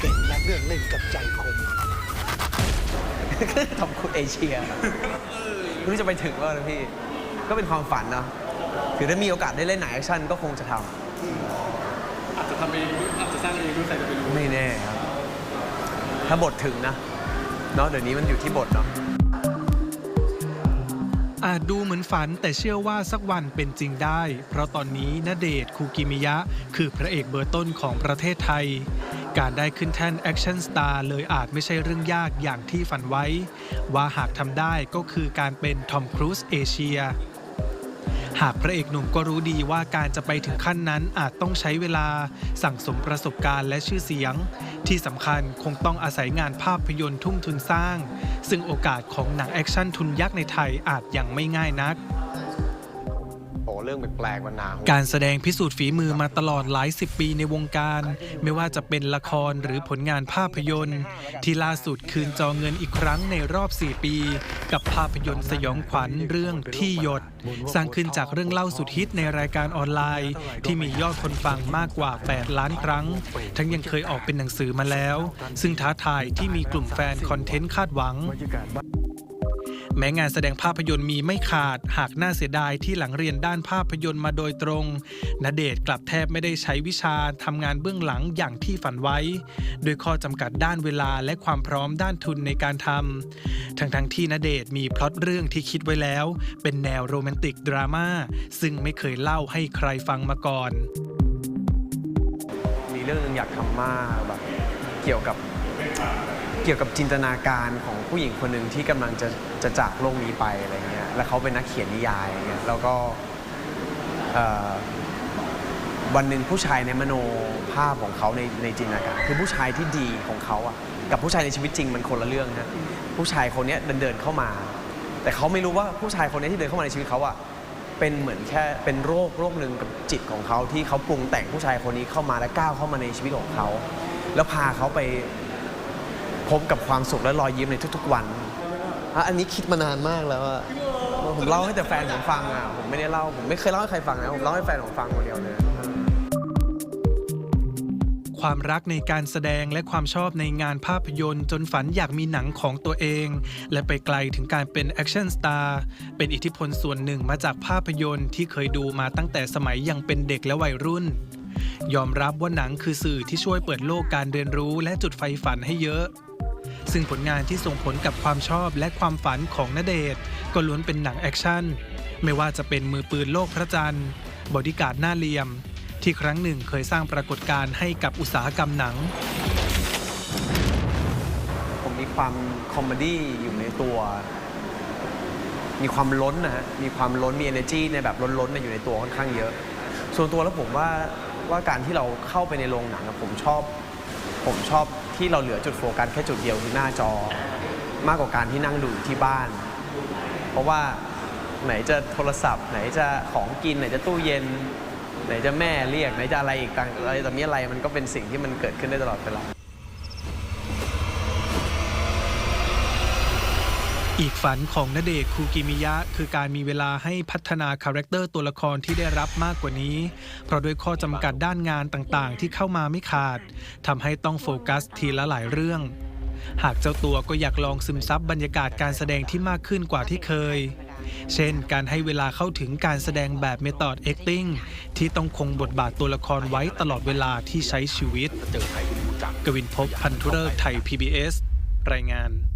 เก่งและเรื่องเล่นกับใจคนทำคุณเอเชียไม่รู้จะไปถึงว่านะพี่ ก็เป็นความฝันเนาะคือถ้ามีโอกาสได้เล่นหนังแอคชั่นก็คงจะทอาจจะทำเองอาจจะสร้างเองด้วยใครจะไปรู้ำไม่แน่ครับ ถ้าบทถึงนะเนาะเดี๋ยวนี้มันอยู่ที่บทเนาะ อาจดูเหมือนฝันแต่เชื่อว่าสักวันเป็นจริงได้ เพราะตอนนี้ณเดชน์คูกิมิยะ คือพระเอกเบอร์ต้นของประเทศไทย การได้ขึ้นแท่นแอคชั่นสตาร์เลยอาจไม่ใช่เรื่องยากอย่างที่ฝันไว้ ว่าหากทำได้ก็คือการเป็นทอมครูซเอเชียหากพระเอกหนุ่มก็รู้ดีว่าการจะไปถึงขั้นนั้นอาจต้องใช้เวลาสั่งสมประสบการณ์และชื่อเสียง ที่สำคัญคงต้องอาศัยงานภาพยนตร์ทุ่มทุนสร้าง ซึ่งโอกาสของหนังแอคชั่นทุนยักษ์ในไทยอาจยังไม่ง่ายนัก รื่องแปลกๆวันนาการแสดงพิสูจน์ฝีมือมาตลอดหลายสิบปีในวงการ ไม่ว่าจะเป็นละครหรือผลงานภาพยนตร์ ที่ล่าสุดคืนจอเงินอีกครั้งในรอบ 4 ปี กับภาพยนตร์สยองขวัญเรื่องที่หยด สร้างขึ้นจากเรื่องเล่าสุดฮิตในรายการออนไลน์ ที่มียอดคนฟังมากกว่า 8 ล้านครั้ง ทั้งยังเคยออกเป็นหนังสือมาแล้ว ซึ่งท้าทายที่มีกลุ่มแฟนคอนเทนต์คาดหวัง แม้งานแสดงภาพยนตร์มีไม่ขาด หากน่าเสียดายที่หลังเรียนด้านภาพยนตร์มาโดยตรงณเดชน์กลับแทบไม่ได้ใช้วิชาทำงานเบื้องหลังอย่างที่ฝันไว้ โดยข้อจำกัดด้านเวลาและความพร้อมด้านทุนในการทำทั้งทั้งๆที่ณเดชน์มีพล็อตเรื่องที่คิดไว้แล้ว เป็นแนวโรแมนติกดราม่าซึ่งไม่เคยเล่าให้ใครฟังมาก่อน มีเรื่องนึงอยากทำมากแบบเกี่ยวกับ เกี่ยวกับจินตนาการของผู้หญิงคนหนึ่งที่กำลังจะจะจากโลกนี้ไปอะไรเงี้ยแล้วเขาเป็นนักเขียนนิยายเงี้ยแล้วก็วันหนึ่งผู้ชายในมโนภาพของเขาในในจินตนาการคือผู้ชายที่ดีของเขาอะกับผู้ชายในชีวิตจริงมันคนละเรื่องนะผู้ชายคนนี้เดินเดินเข้ามา แต่เขาไม่รู้ว่าผู้ชายคนนี้ที่เดินเข้ามาในชีวิตเขาอะเป็นเหมือนแค่เป็นโรคโรคหนึ่งกับจิตของเขาที่เขาปรุงแต่งผู้ชายคนนี้เข้ามาและก้าวเข้ามาในชีวิตของเขา แล้วพาเขาไป พบกับความสุขและรอยยิ้มในทุกๆวันอะอันนี้คิดมานานมากแล้วอะผมเล่าให้แต่แฟนผมฟังอะผมไม่ได้เล่าผมไม่เคยเล่าให้ใครฟังนะผมเล่าให้แฟนผมฟังคนเดียวเลย ความรักในการแสดงและความชอบในงานภาพยนตร์ จนฝันอยากมีหนังของตัวเอง และไปไกลถึงการเป็นแอคชั่นสตาร์เป็นอิทธิพลส่วนหนึ่งมาจากภาพยนตร์ที่เคยดูมาตั้งแต่สมัยยังเป็นเด็กและวัยรุ่น ยอมรับว่าหนังคือสื่อที่ช่วยเปิดโลกการเรียนรู้และจุดไฟฝันให้เยอะ ซึ่งผลงานที่ส่งผลกับความชอบและความฝันของณเดชน์ก็ล้วนเป็นหนังแอคชั่น ไม่ว่าจะเป็นมือปืนโลกพระจันทร์ บอดี้การ์ดหน้าเหลี่ยม ที่ครั้งหนึ่งเคยสร้างปรากฏการณ์ให้กับอุตสาหกรรมหนัง ผมมีความคอมเมดี้อยู่ในตัว มีความล้นนะฮะ มีความล้น มี energy ในแบบล้นๆนี่ยอยู่ในตัวค่อนข้างเยอะ ส่วนตัวแล้วผมว่าว่าการที่เราเข้าไปในโรงหนังผมชอบ ผมชอบ ที่เราเหลือจุดโฟกัสแค่จุดเดียวคือหน้าจอ มากกว่าการที่นั่งดูอยู่ที่บ้าน เพราะว่าไหนจะโทรศัพท์ ไหนจะของกิน ไหนจะตู้เย็น ไหนจะแม่เรียก ไหนจะอะไรอีกต่างอะไรแต่มีอะไรมันก็เป็นสิ่งที่มันเกิดขึ้นได้ตลอดเวลา อีกฝันของณเดชคูกิมิยะ คือการมีเวลาให้พัฒนาคาแรคเตอร์ตัวละครที่ได้รับมากกว่านี้ เพราะด้วยข้อจำกัดด้านงานต่างๆ ที่เข้ามาไม่ขาดทำให้ต้องโฟกัสทีละหลายเรื่อง หากเจ้าตัวก็อยากลองซึมซับบรรยากาศการแสดงที่มากขึ้นกว่าที่เคย เช่น การให้เวลาเข้าถึงการแสดงแบบเม t อด acting ที่ต้องคงบทบาทตัวละครไว้ตลอดเวลาที่ใช้ชีวิต กวินพบพันธุเริกไทย PBS รายงาน